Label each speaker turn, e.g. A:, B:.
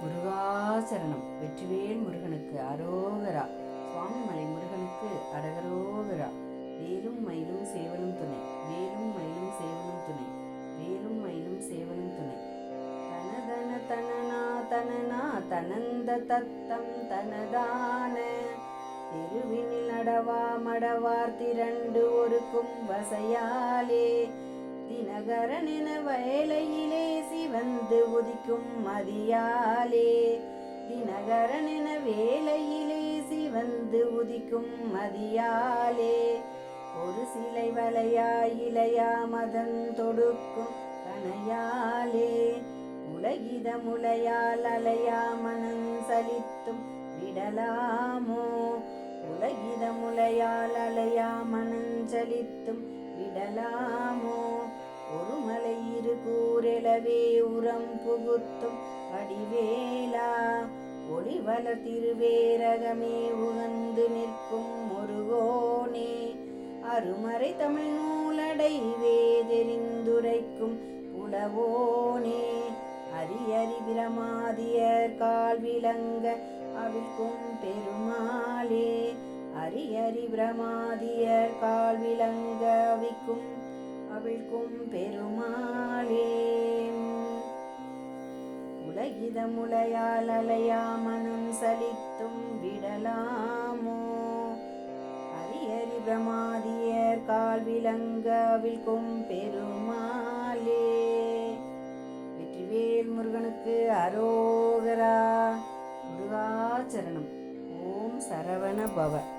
A: முருகாசரணம். வெற்றிவேல் முருகனுக்கு அரோகரா. சுவாமிமலை முருகனுக்கு அரகரோகரா வேலும் மயிலும் சேவலும் துணை. வேலும் மயிலும் சேவலும் துணை. வேலும் மயிலும் சேவலும் துணை. தனதன தனனா தனனா தனந்த தத்தம் தனதான. தெருவினில் நடவா மடவார் திரண்டு ஒரு கும்பசையாலே தினகரனென வயலையிலே சிவந்து உதிக்கும் மதியாலே. தினகரனென வேலையிலே சிவந்து உதிக்கும் மதியாலே. ஒரு சிலை வலையா இலையா மதன் தொடுக்கும் கனையாலே உலகித முலையால் அலையா மனம் சலித்தும் விடலாமோ. உலகித முலையால் அலையா மனம் சலித்தும் விடலாமோ. கூரெலவே உரம் புகுத்தும் வடிவேலா. ஒளிவல திருவேரகமே உகந்து நிற்கும் முருகோனே. அருமறை தமிழ் நூலடை வேதெறிந்துரைக்கும் புலவோனே. அரியறி பிரமாதியர் கால் விளங்க அவிழ்க்கும் பெருமாளே. அரியறி பிரமாதியர் கால் விளங்க அவிக்கும் அவிழ்க்கும் பெருமாள். இதமுலையால் அலையா மனம் சலித்தும் விடலாமோ? அரியறி பிரமாதியர் கால் விளங்க பெருமாளே. வெற்றிவேல் முருகனுக்கு அரோகரா. முருகாச்சரணம் ஓம் சரவண பவர்